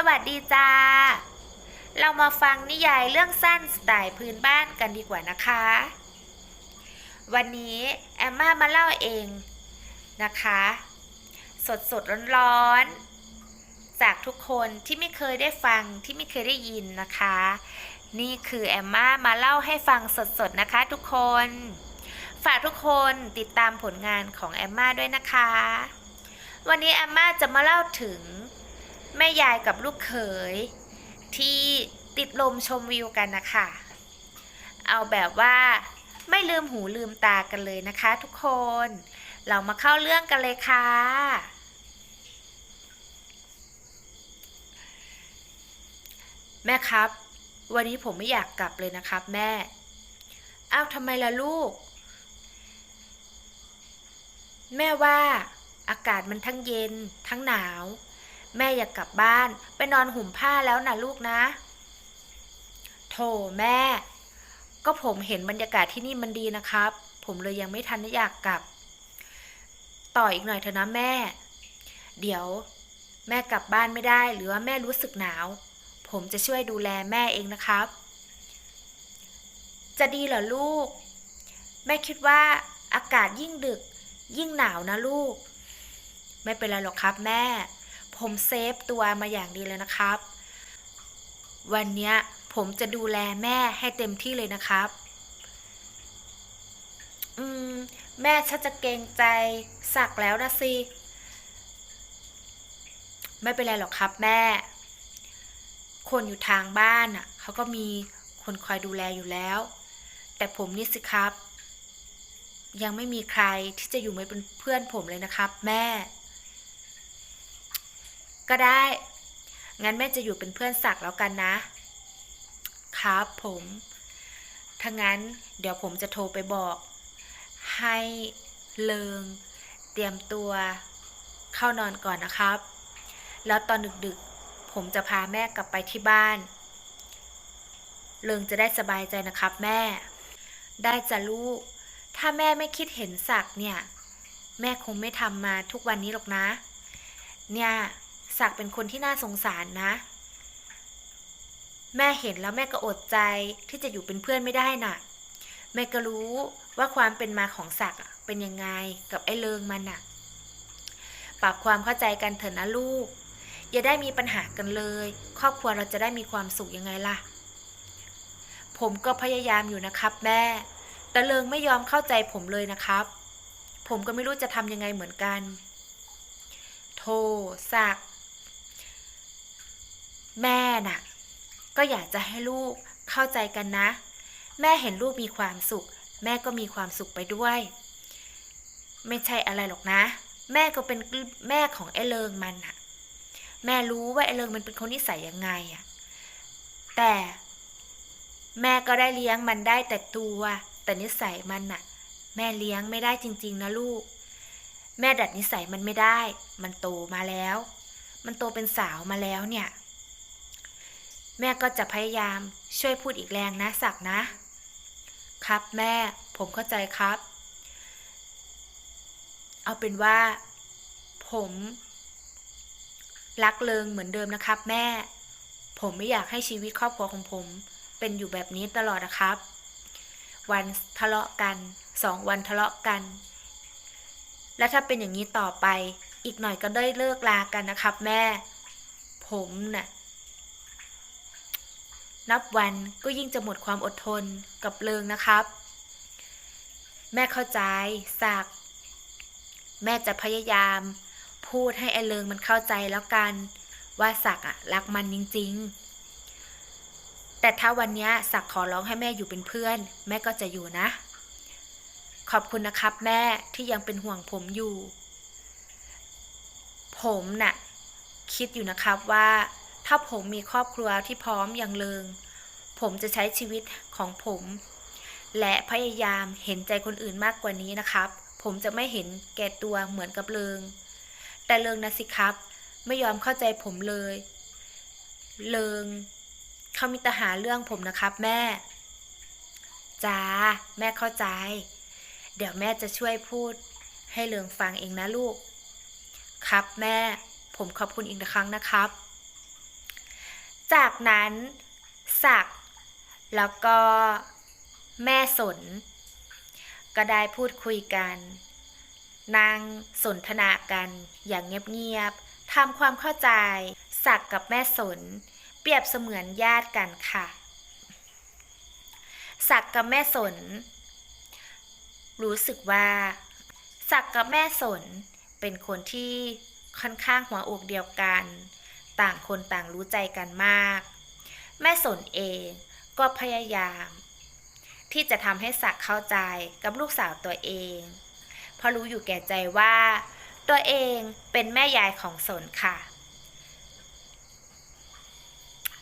สวัสดีจ้า เรามาฟังนิยายเรื่องสั้นสไตล์พื้นบ้านกันดีกว่านะคะ วันนี้แอมม่ามาเล่าเองนะคะ สดสดร้อนร้อนๆ จากทุกคนที่ไม่เคยได้ฟังที่ไม่เคยได้ยินนะคะ นี่คือแอมม่ามาเล่าให้ฟังสดๆนะคะทุกคน ฝากทุกคนติดตามผลงานของแอมม่าด้วยนะคะ วันนี้แอมม่าจะมาเล่าถึง แม่ยายกับลูกเขย ที่ติดลมชมวิวกันนะคะ เอาแบบว่าไม่ลืมหูลืมตากันเลยนะคะทุกคน เรามาเข้าเรื่องกันเลยค่ะ แม่ครับ วันนี้ผมไม่อยากกลับเลยนะครับ แม่ อ้าวทำไมล่ะลูก แม่ว่าอากาศมันทั้งเย็นทั้งหนาว แม่อยากกลับบ้าน ไปนอนห่มผ้าแล้วนะลูกนะ โถแม่ ก็ผมเห็นบรรยากาศที่นี่มันดีนะครับ ผมเลยยังไม่ทันอยากกลับ ต่ออีกหน่อยเถอะนะแม่ เดี๋ยว แม่กลับบ้านไม่ได้หรือว่าแม่รู้สึกหนาว ผมจะช่วยดูแลแม่เองนะครับ จะดีเหรอลูก แม่คิดว่าอากาศยิ่งดึก ยิ่งหนาวนะลูก ไม่เป็นไรหรอกครับแม่ ผมเซฟตัวมาอย่างดีเลยนะครับ วันนี้ผมจะดูแลแม่ให้เต็มที่เลยนะครับ อืม แม่ชักจะเกรงใจสักแล้วนะสิไม่เป็นไรหรอกครับแม่ คนอยู่ทางบ้านอะเขาก็มีคนคอยดูแลอยู่แล้ว แต่ผมนี่สิครับ ยังไม่มีใครที่จะอยู่มาเป็นเพื่อนผมเลยนะครับ แม่ ก็ได้ งั้นแม่จะอยู่เป็นเพื่อนศักดิ์แล้วกันนะ ครับผมถ้างั้นเดี๋ยวผมจะโทรไปบอก ให้เลิง เตรียมตัวเข้านอนก่อนนะครับ แล้วตอนดึกๆ ผมจะพาแม่กลับไปที่บ้าน เลิงจะได้สบายใจนะครับแม่ ได้จะลูก ถ้าแม่ไม่คิดเห็นศักเนี่ย แม่คงไม่ทำมาทุกวันนี้หรอกนะ เนี่ย ศักดิ์เป็นคนที่น่าสงสารนะ แม่เห็นแล้วแม่ก็อดใจที่จะอยู่เป็นเพื่อนไม่ได้น่ะ แม่ก็รู้ว่าความเป็นมาของศักดิ์เป็นยังไงกับไอ้เลิงมันน่ะ ปรับความเข้าใจกันเถอะนะลูก อย่าได้มีปัญหากันเลย ครอบครัวเราจะได้มีความสุขยังไงล่ะ ผมก็พยายามอยู่นะครับ แม่ แต่เลิงไม่ยอมเข้าใจผมเลยนะครับ ผมก็ไม่รู้จะทำยังไงเหมือนกัน โทสัก แม่น่ะ ก็อยากจะให้ลูกเข้าใจกันนะ แม่เห็นลูกมีความสุข แม่ก็มีความสุขไปด้วย ไม่ใช่อะไรหรอกนะ แม่ก็เป็นแม่ของไอ้เลิงมันอะแม่รู้ว่าไอ้เลิงมันเป็นคนนิสัยยังไงอะแต่แม่ก็ได้เลี้ยงมันได้แต่ตัว แต่นิสัยมันน่ะ แม่เลี้ยงไม่ได้จริง ๆ นะลูก แม่ดัดนิสัยมันไม่ได้ มันโตมาแล้ว มันโตเป็นสาวมาแล้วเนี่ย แม่ก็จะพยายามช่วยพูดอีกแรงนะสักนะ ครับแม่ผมเข้าใจครับ เอาเป็นว่า ผม รักเลิงเหมือนเดิมนะครับแม่ ผมไม่อยากให้ชีวิตครอบครัวของผม เป็นอยู่แบบนี้ตลอดนะครับ วันทะเลาะกันสองวันทะเลาะกัน และถ้าเป็นอย่างนี้ต่อไป อีกหน่อยก็ได้เลิกลากันนะครับแม่ ผมน่ะ นับวันก็ยิ่งจะหมดความอดทนกับเลิงนะครับ แม่เข้าใจสัก แม่จะพยายาม พูดให้ไอเลิงมันเข้าใจแล้วกัน ว่าสักอะรักมันจริง ๆ แต่ถ้าวันนี้สักขอร้องให้แม่อยู่เป็นเพื่อน แม่ก็จะอยู่นะ ขอบคุณนะครับ แม่ที่ยังเป็นห่วงผมอยู่ ผมน่ะคิดอยู่นะครับว่า ถ้าผมมีครอบครัวที่พร้อมอย่างเลิง ผมจะใช้ชีวิตของผม และพยายามเห็นใจคนอื่นมากกว่านี้นะครับ ผมจะไม่เห็นแก่ตัวเหมือนกับเลิง แต่เลิงนะสิครับ ไม่ยอมเข้าใจผมเลย เลิงเขามีต่หาเรื่องผมนะครับ แม่จ้าแม่เข้าใจ เดี๋ยวแม่จะช่วยพูด ให้เลิงฟังเองนะลูก ครับแม่ ผมขอบคุณอีกครั้งนะครับ จากนั้น ศักแล้วก็แม่สน ก็ได้พูดคุยกัน นั่งสนทนากันอย่างเงียบๆทำความเข้าใจศักกับแม่สน เปรียบเสมือนญาติกันค่ะศักกับแม่สน รู้สึกว่าศักกับแม่สนเป็นคนที่ค่อนข้างหัวอกเดียวกัน ต่างคนต่างรู้ใจกันมาก แม่สนเองก็พยายาม ที่จะทำให้ศักย์เข้าใจกับลูกสาวตัวเอง เพราะรู้อยู่แก่ใจว่า ตัวเองเป็นแม่ยายของสนค่ะ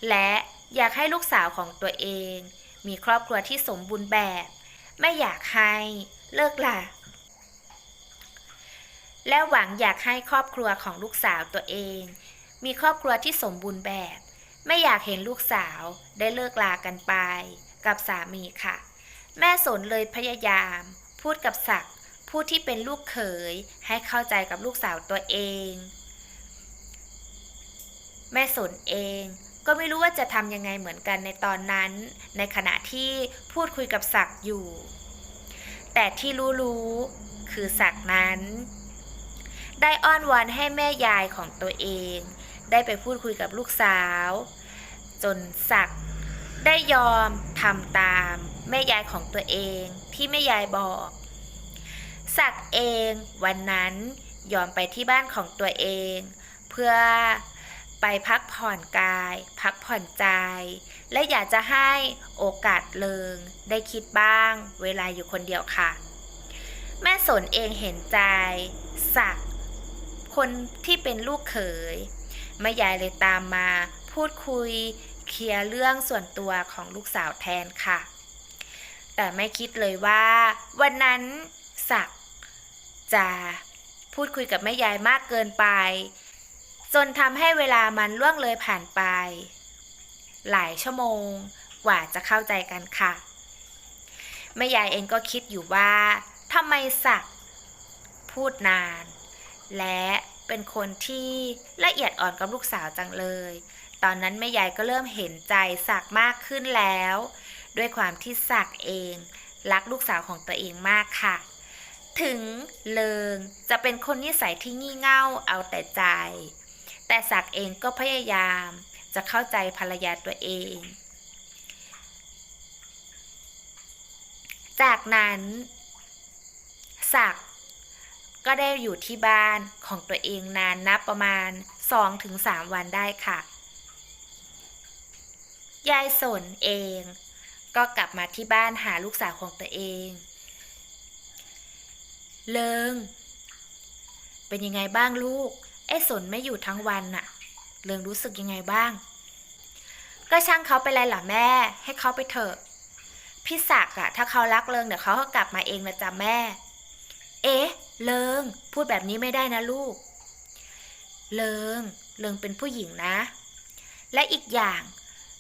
และอยากให้ลูกสาวของตัวเอง มีครอบครัวที่สมบูรณ์แบบ ไม่อยากให้เลิกลาและหวังอยากให้ครอบครัวของลูกสาวตัวเอง มีครอบครัวที่สมบูรณ์แบบ ไม่อยากเห็นลูกสาวได้เลิกลากันไป กับสามีค่ะ แม่สนเลยพยายาม พูดกับศักด์ผู้ที่เป็นลูกเขยให้เข้าใจกับลูกสาวตัวเอง แม่สนเองก็ไม่รู้ว่าจะทำยังไงเหมือนกันในตอนนั้น ในขณะที่พูดคุยกับศักด์อยู่ แต่ที่รู้ๆคือศักด์นั้น ได้อ้อนวอนให้แม่ยายของตัวเอง ได้ไปพูดคุยกับลูกสาว จนศักดิ์ได้ยอมทำตามแม่ยายของตัวเองที่แม่ยายบอกศักดิ์เองวันนั้นยอมไปที่บ้านของตัวเอง เพื่อไปพักผ่อนกาย พักผ่อนใจ และอยากจะให้โอกาสเลิง ได้คิดบ้างเวลาอยู่คนเดียวค่ะ แม่สนเองเห็นใจ ศักคนที่เป็นลูกเขย แม่ยายเลยตามมา พูดคุย เคลียร์เรื่องส่วนตัวของลูกสาวแทนค่ะ แต่ไม่คิดเลยว่า วันนั้นศักจะพูดคุยกับแม่ยายมากเกินไป จนทำให้เวลามันล่วงเลยผ่านไป หลายชั่วโมงกว่าจะเข้าใจกันค่ะแม่ยายเองก็คิดอยู่ว่าทำไมศักพูดนาน และ เป็นคนที่ละเอียดอ่อนกับลูกสาวจังเลย ตอนนั้นแม่ยายก็เริ่มเห็นใจศักมากขึ้นแล้ว ด้วยความที่ศักเอง รักลูกสาวของตัวเองมากค่ะ ถึงเลิงจะเป็นคนนิสัยที่งี่เง่าเอาแต่ใจ แต่ศักเองก็พยายามจะเข้าใจภรรยาตัวเอง จากนั้นศัก ก็ได้อยู่ที่บ้านของตัวเองนานนับประมาณ 2-3 วันได้ค่ะ ยายสนเอง ก็กลับมาที่บ้านหาลูกสาวของตัวเอง เลิง เป็นยังไงบ้างลูก ไอ้สนไม่อยู่ทั้งวันน่ะ เลิงรู้สึกยังไงบ้าง ก็ช่างเขาไปเลยเหรอแม่ ให้เขาไปเถอะ พี่ศักดิ์อะถ้าเขารักเลิงเดี๋ยวเขาก็กลับมาเองนะจ๊ะแม่ เอ๊ะ เลิง พูดแบบนี้ไม่ได้นะลูก เลิง เลิงเป็นผู้หญิงนะ และอีกอย่าง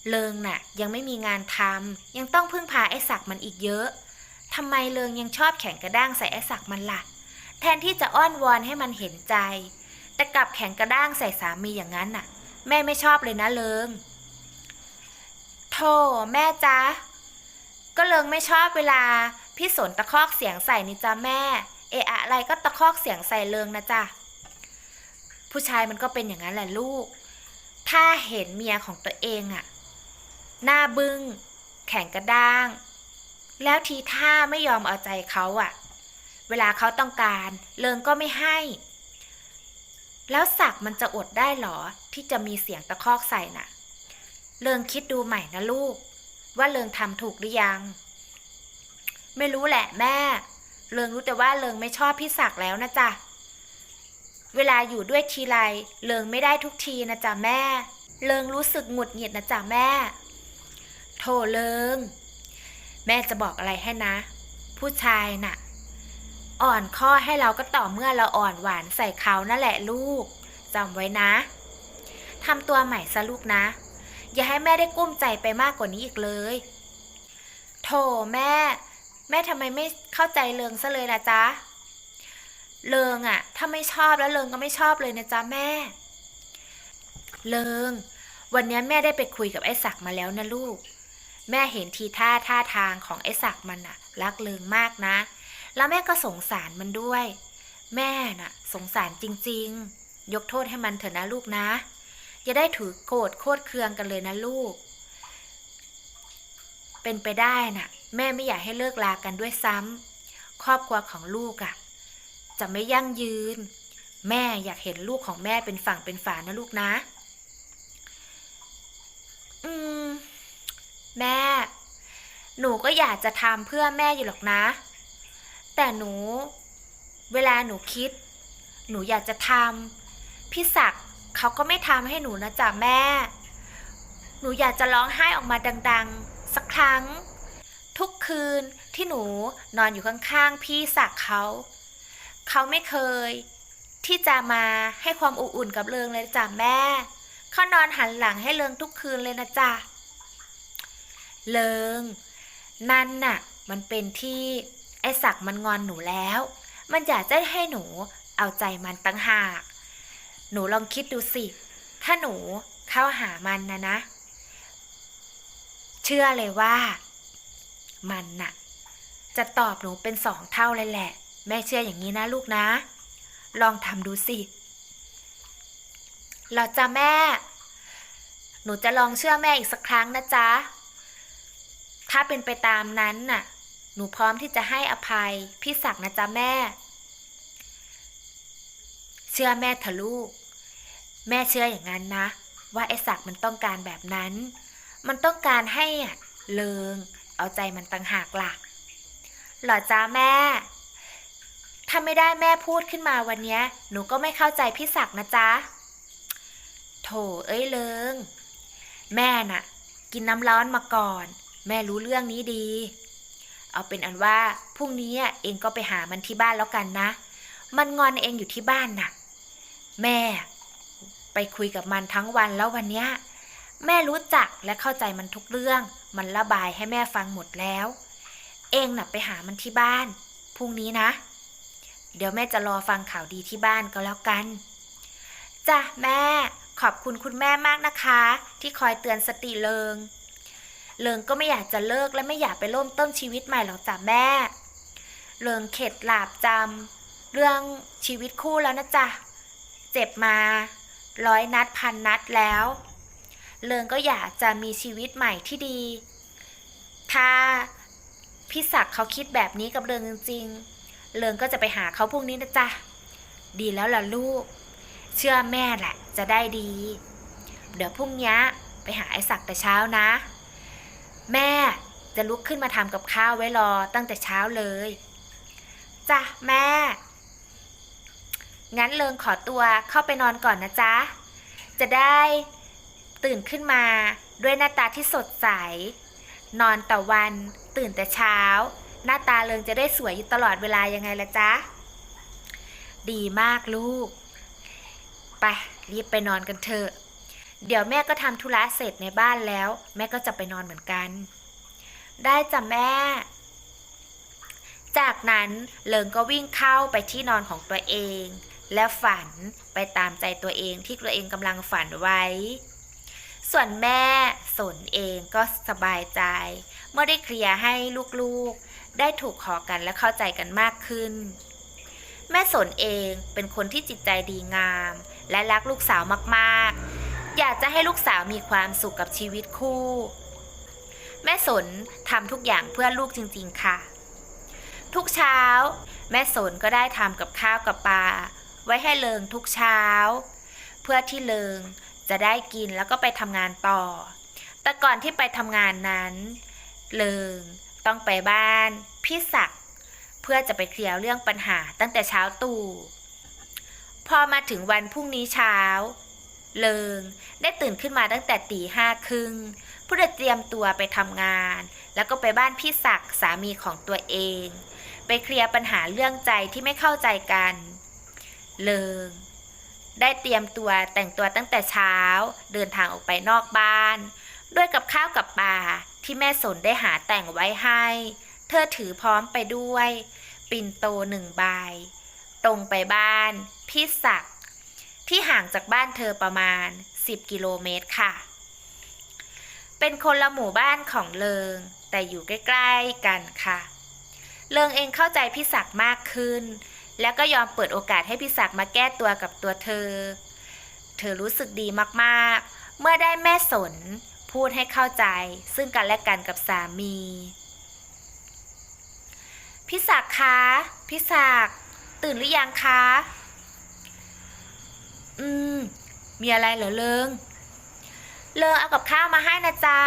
เลิงน่ะ ยังไม่มีงานทำยังต้องพึ่งพาไอ้ศักดิ์มันอีกเยอะทำไมเลิงยังชอบแข่งกระด้างใส่ไอ้ศักดิ์มันล่ะ แทนที่จะอ้อนวอนให้มันเห็นใจ แต่กลับแข่งกระด้างใส่สามีอย่างนั้นน่ะ แม่ไม่ชอบเลยนะเลิงโธ่แม่จ๊ะก็เลิงไม่ชอบเวลา พี่สนตะคอกเสียงใส่นี่จ้ะแม่ เอะอะไรก็ตะคอกเสียงใส่เลิงนะจ๊ะ ผู้ชายมันก็เป็นอย่างนั้นแหละลูก ถ้าเห็นเมียของตัวเองอะหน้าบึง้ง แข่งกระด้าง แล้วทีท่าไม่ยอมเอาใจเขาอะเวลาเขาต้องการเลิงก็ไม่ให้ แล้วศักมันจะอดได้หรอที่จะมีเสียงตะคอกใส่น่ะเลิงคิดดูใหม่นะลูก ว่าเลิงทำถูกหรือยัง ไม่รู้แหละแม่ เลิงรู้แต่ว่าเลิงไม่ชอบพี่ศักดิ์แล้วนะจ๊ะ เวลาอยู่ด้วยทีไรเลิงไม่ได้ทุกทีนะจ๊ะแม่เลิงรู้สึกหงุดหงิดนะจ๊ะแม่โธ่เลิง แม่จะบอกอะไรให้นะ ผู้ชายน่ะ อ่อนข้อให้เราก็ต่อเมื่อเราอ่อนหวานใส่เขานั่นแหละลูกจำไว้นะทำตัวใหม่ซะลูกนะ อย่าให้แม่ได้กุ้มใจไปมากกว่านี้อีกเลยโธ่แม่ ม่ทำไมไม่เข้าใจเลิงซะเลยล่ะจ๊ะเลิงอะถ้าไม่ชอบแล้วเลิงก็ไม่ชอบเลยนะจ๊ะแม่เลิง วันนี้แม่ได้ไปคุยกับไอ้ศักมาแล้วนะลูก แม่เห็นทีท่าท่าทางของไอ้ศักมันน่ะรักเลิงมากนะ แล้วแม่ก็สงสารมันด้วย แม่น่ะ สงสารจริง ๆ ยกโทษให้มันเถอะนะลูกนะ อย่าได้ถือโกรธโคตรเคืองกันเลยนะลูก เป็นไปได้น่ะ แม่ไม่อยากให้เลิกลากันด้วยซ้ำครอบครัวของลูกอะ่ะ จะไม่ยั่งยืน แม่อยากเห็นลูกของแม่เป็นฝั่งเป็นฝานะลูกนะ อืม แม่ หนูก็อยากจะทำเพื่อแม่อยู่หรอกนะ แต่หนู เวลาหนูคิด หนูอยากจะทำพี่ศักดิ์เขาก็ไม่ทำให้หนูนะจ๊ะแม่ หนูอยากจะร้องไห้ออกมาดัง ๆ สักครั้ง ทุกคืนที่หนูนอนอยู่ข้างๆพี่ศักเขา เขาไม่เคย ที่จะมาให้ความอบอุ่นกับเริงเลยจ้ะแม่ เขานอนหันหลังให้เริงทุกคืนเลยนะจ๊ะเลิงนั่นน่ะ มันเป็นที่ไอ้ศักมันงอนหนูแล้ว มันอยากจะให้หนูเอาใจมันตั้งหาก หนูลองคิดดูสิ ถ้าหนูเข้าหามันนะนะ เชื่อเลยว่า มันน่ะ จะตอบหนูเป็นสองเท่าเลยแหละ แม่เชื่ออย่างนี้นะลูกนะ ลองทำดูสิเราจะแม่ หนูจะลองเชื่อแม่อีกสักครั้งนะจ๊ะ ถ้าเป็นไปตามนั้นน่ะ หนูพร้อมที่จะให้อภัยพี่ศักนะจ๊ะแม่ เชื่อแม่เถอะลูก แม่เชื่ออย่างนั้นนะ ว่าไอ้ศักมันต้องการแบบนั้น มันต้องการให้อะเลิง เอาใจมันต่างหากล่ะเหรอจ้าแม่ ถ้าไม่ได้แม่พูดขึ้นมาวันนี้หนูก็ไม่เข้าใจพี่ศักนะจ๊ะ โถเอ้ยเลิง แม่น่ะ กินน้ำร้อนมาก่อน แม่รู้เรื่องนี้ดี เอาเป็นอันว่าพรุ่งนี้อะเองก็ไปหามันที่บ้านแล้วกันนะ มันงอนเองอยู่ที่บ้านน่ะ แม่ ไปคุยกับมันทั้งวันแล้ววันนี้แม่รู้จักและเข้าใจมันทุกเรื่อง มันระบายให้แม่ฟังหมดแล้ว เองน่ะไปหามันที่บ้าน พรุ่งนี้นะ เดี๋ยวแม่จะรอฟังข่าวดีที่บ้านก็แล้วกันจ้ะแม่ ขอบคุณคุณแม่มากนะคะ ที่คอยเตือนสติเลิง เลิงก็ไม่อยากจะเลิกและไม่อยากไปริ่มต้นชีวิตใหม่หรอกจ้ะแม่ เลิงเข็ดหลาบจำเรื่องชีวิตคู่แล้วนะจ๊ะ เจ็บมา ร้อยนัดพันนัดแล้ว เลิงก็อยากจะมีชีวิตใหม่ที่ดี ถ้าพี่ศักดิ์เขาคิดแบบนี้กับเลิงจริงๆ เลิงก็จะไปหาเขาพรุ่งนี้นะจ๊ะ ดีแล้วล่ะลูก เชื่อแม่แหละจะได้ดี เดี๋ยวพรุ่งนี้ไปหาไอ้ศักดิ์แต่เช้านะ แม่จะลุกขึ้นมาทำกับข้าวไว้รอตั้งแต่เช้าเลยจ้ะแม่ งั้นเลิงขอตัวเข้าไปนอนก่อนนะจ๊ะ จะได้ ตื่นขึ้นมาด้วยหน้าตาที่สดใส นอนแต่วันตื่นแต่เช้า หน้าตาเลิงจะได้สวยอยู่ตลอดเวลายังไงละจ๊ะ ดีมากลูก ไปรีบไปนอนกันเถอะ เดี๋ยวแม่ก็ทำธุระเสร็จในบ้านแล้ว แม่ก็จะไปนอนเหมือนกัน ได้จ้ะแม่ จากนั้นเลิงก็วิ่งเข้าไปที่นอนของตัวเอง และฝันไปตามใจตัวเองที่ตัวเองกำลังฝันไว้ ส่วนแม่สนเองก็สบายใจ เมื่อได้เคลียร์ให้ลูกๆ ได้ถูกขอกันและเข้าใจกันมากขึ้น แม่สนเองเป็นคนที่จิตใจดีงาม และรักลูกสาวมากๆ อยากจะให้ลูกสาวมีความสุขกับชีวิตคู่ แม่สนทำทุกอย่างเพื่อลูกจริงๆค่ะ ทุกเช้า แม่สนก็ได้ทำกับข้าวกับปลาไว้ให้เลิงทุกเช้า เพื่อที่เลิง จะได้กินแล้วก็ไปทำงานต่อ แต่ก่อนที่ไปทำงานนั้น เลิงต้องไปบ้าน พี่ศักดิ์เพื่อจะไปเคลียร์เรื่องปัญหาตั้งแต่เช้าตู่พอมาถึงวันพรุ่งนี้เช้า เลิงได้ตื่นขึ้นมาตั้งแต่ตีห้าครึ่งเพื่อเตรียมตัวไปทำงาน แล้วก็ไปบ้านพี่ศักดิ์สามีของตัวเอง ไปเคลียร์ปัญหาเรื่องใจที่ไม่เข้าใจกัน เลิง ได้เตรียมตัวแต่งตัวตั้งแต่เช้า เดินทางออกไปนอกบ้าน ด้วยกับข้าวกับปลาที่แม่สนได้หาแต่งไว้ให้ เธอถือพร้อมไปด้วย ปิ่นโตหนึ่งใบ ตรงไปบ้าน พี่ศักดิ์ที่ห่างจากบ้านเธอประมาณ 10 กิโลเมตรค่ะ เป็นคนละหมู่บ้านของเลิง แต่อยู่ใกล้ ๆ กันค่ะ เลิงเองเข้าใจพี่ศักดิ์มากขึ้น แล้วก็ยอมเปิดโอกาสให้พี่ศักดิ์มาแก้ตัวกับตัวเธอ เธอรู้สึกดีมากๆ เมื่อได้แม่สน พูดให้เข้าใจ ซึ่งกันและกันกับสามี พี่ศักดิ์คะพี่ศักดิ์ตื่นหรือยังคะ อืม มีอะไรเหรอเลิง เลิงเอากับข้าวมาให้นะจ๊ะ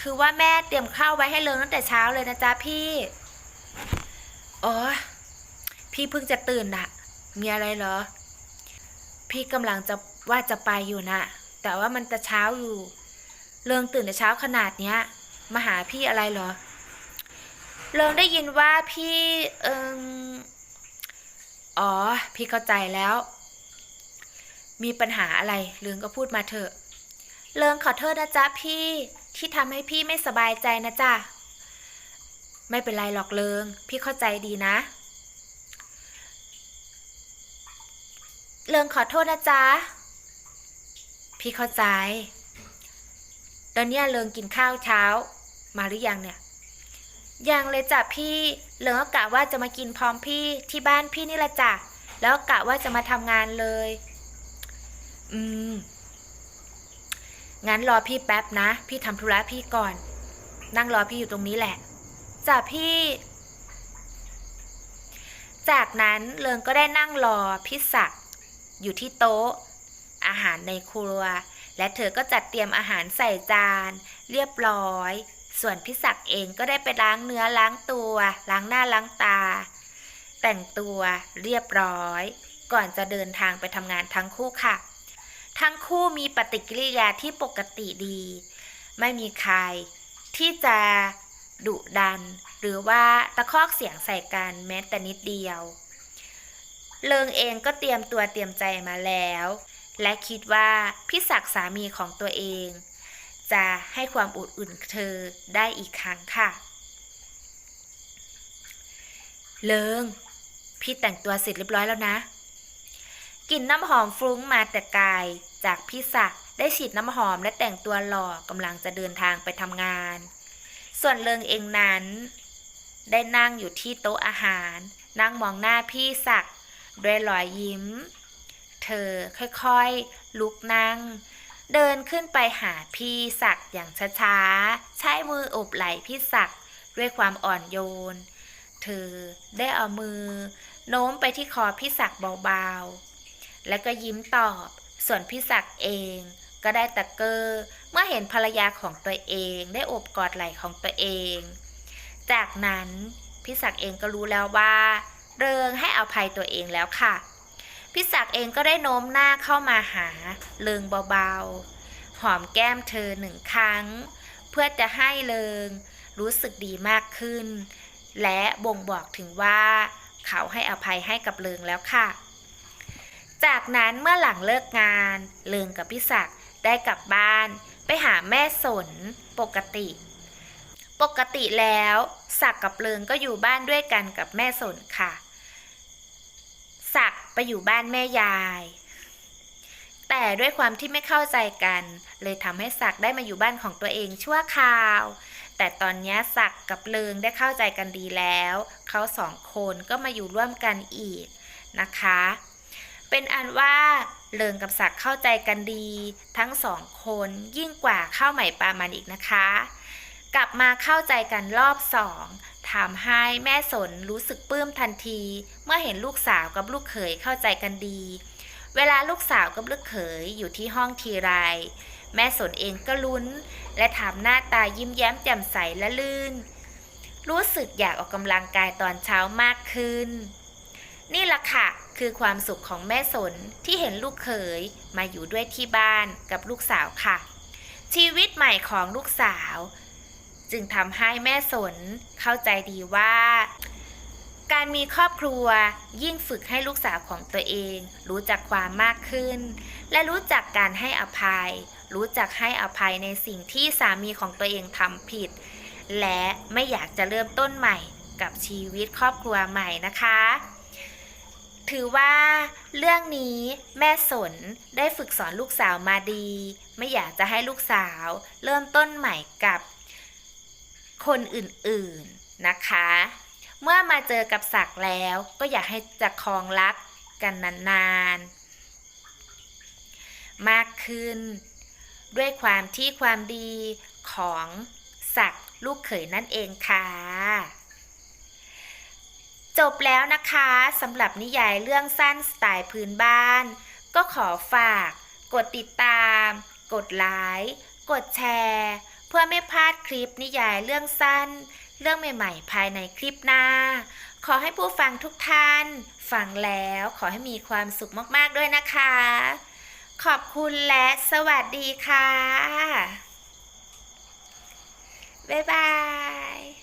คือว่าแม่เตรียมข้าวไว้ให้เลิงตั้งแต่เช้าเลยนะจ๊ะพี่ อ๋อ พี่เพิ่งจะตื่นน่ะมีอะไรเหรอ พี่กำลังจะว่าจะไปอยู่น่ะแต่ว่ามันจะเช้าอยู่เลิงตื่นแต่เช้าขนาดเนี้ยมาหาพี่อะไรเหรอเลิงได้ยินว่าพี่เอิมอ๋อ พี่เข้าใจแล้ว มีปัญหาอะไรเลิงก็พูดมาเถอะเลิงขอโทษนะจ๊ะพี่ที่ทำให้พี่ไม่สบายใจนะจ๊ะ ไม่เป็นไรหรอกเลิง พี่เข้าใจดีนะ เลิงขอโทษนะจ๊ะ พี่เข้าใจ ตอนนี้เลิงกินข้าวเช้า มาหรือยังเนี่ย ยังเลยจ้ะพี่เลิงก็กะว่าจะมากินพร้อมพี่ที่บ้านพี่นี่แหละจ้ะ แล้วกะว่าจะมาทำงานเลย อืม งั้นรอพี่แป๊บนะ พี่ทำธุระพี่ก่อน นั่งรอพี่อยู่ตรงนี้แหละจ้ะพี่จากนั้นเลิงก็ได้นั่งรอพี่ศักด อยู่ที่โต๊ะ อาหารในครัว และเธอก็จัดเตรียมอาหารใส่จาน เรียบร้อย ส่วนพี่ศักเองก็ได้ไปล้างเนื้อล้างตัว ล้างหน้าล้างตา แต่งตัวเรียบร้อย ก่อนจะเดินทางไปทำงานทั้งคู่ค่ะ ทั้งคู่มีปฏิกิริยาที่ปกติดี ไม่มีใคร ที่จะดุดัน หรือว่าตะคอกเสียงใส่กันแม้แต่นิดเดียว เลิงเองก็เตรียมตัวเตรียมใจมาแล้ว และคิดว่าพี่ศักต์สามีของตัวเอง จะให้ความอบอุ่นเธอได้อีกครั้งค่ะ เลิง พี่แต่งตัวเสร็จเรียบร้อยแล้วนะกลิ่นน้ำหอมฟรุ้งมาแต่ไกลจากพี่ศักต์ได้ฉีดน้ำหอมและแต่งตัวหล่อกำลังจะเดินทางไปทำงาน ส่วนเลิงเองนั้น ได้นั่งอยู่ที่โต๊ะอาหาร นั่งมองหน้าพี่ศัก ด้วยรอยยิ้ม เธอค่อยๆ ลุกนั่ง เดินขึ้นไปหาพี่ศักดิ์อย่างช้าๆ ใช้มืออบไหล่พี่ศักดิ์ด้วยความอ่อนโยน เธอได้เอามือ โน้มไปที่คอพี่ศักดิ์เบาๆ แล้วก็ยิ้มตอบ ส่วนพี่ศักดิ์เองก็ได้ตะเกอเมื่อเห็นภรรยาของตัวเองได้อบกอดไหล่ของตัวเอง จากนั้นพี่ศักดิ์เองก็รู้แล้วว่า เริงให้อภัยตัวเองแล้วค่ะพี่ศักเองก็ได้โน้มหน้าเข้ามาหาเริงเบาๆ หอมแก้มเธอหนึ่งครั้ง เพื่อจะให้เริงรู้สึกดีมากขึ้น และบ่งบอกถึงว่าเขาให้อภัยให้กับเริงแล้วค่ะ จากนั้นเมื่อหลังเลิกงาน เริงกับพี่ศักได้กลับบ้านไปหาแม่สนปกติ ปกติแล้ว ศักก์กับเริงก็อยู่บ้านด้วยกันกับแม่สนค่ะ ศักไปอยู่บ้านแม่ยาย แต่ด้วยความที่ไม่เข้าใจกัน เลยทำให้ศักได้มาอยู่บ้านของตัวเองชั่วคราว แต่ตอนนี้ศักกับเลิงได้เข้าใจกันดีแล้ว เขาสองคนก็มาอยู่ร่วมกันอีกนะคะ เป็นอันว่าเลิงกับศักเข้าใจกันดี ทั้งสองคนยิ่งกว่าข้าวใหม่ปลามันอีกนะคะ กลับมาเข้าใจกันรอบสอง ทำให้แม่สนรู้สึกปลื้มทันที เมื่อเห็นลูกสาวกับลูกเขยเข้าใจกันดี เวลาลูกสาวกับลูกเขยอยู่ที่ห้องทีไร แม่สนเองก็ลุ้น และถามหน้าตายิ้มแย้มแจ่มใสและลื่น รู้สึกอยากออกกำลังกายตอนเช้ามากขึ้น นี่ล่ะค่ะ คือความสุขของแม่สนที่เห็นลูกเขยมาอยู่ด้วยที่บ้านกับลูกสาวค่ะ ชีวิตใหม่ของลูกสาว จึงทำให้แม่สนเข้าใจดีว่า การมีครอบครัวยิ่งฝึกให้ลูกสาวของตัวเอง รู้จักความมากขึ้น และรู้จักการให้อภัย รู้จักให้อภัยในสิ่งที่สามีของตัวเองทำผิด และไม่อยากจะเริ่มต้นใหม่กับชีวิตครอบครัวใหม่นะคะ ถือว่าเรื่องนี้แม่สนได้ฝึกสอนลูกสาวมาดี ไม่อยากจะให้ลูกสาว เริ่มต้นใหม่กับ คนอื่นๆนะคะ เมื่อมาเจอกับศักดิ์แล้วก็อยากให้จะครองรักกันนานๆ มากขึ้น ด้วยความที่ความดีของศักดิ์ลูกเขยนั่นเองค่ะ จบแล้วนะคะสำหรับนิยายเรื่องสั้นสไตล์พื้นบ้าน ก็ขอฝาก กดติดตาม กดไลค์กดแชร์ เพื่อไม่พลาดคลิปนิยายเรื่องสั้น เรื่องใหม่ๆ ภายในคลิปหน้า ขอให้ผู้ฟังทุกท่าน ฟังแล้วขอให้มีความสุขมากๆด้วยนะคะ ขอบคุณและสวัสดีค่ะ บ๊ายบาย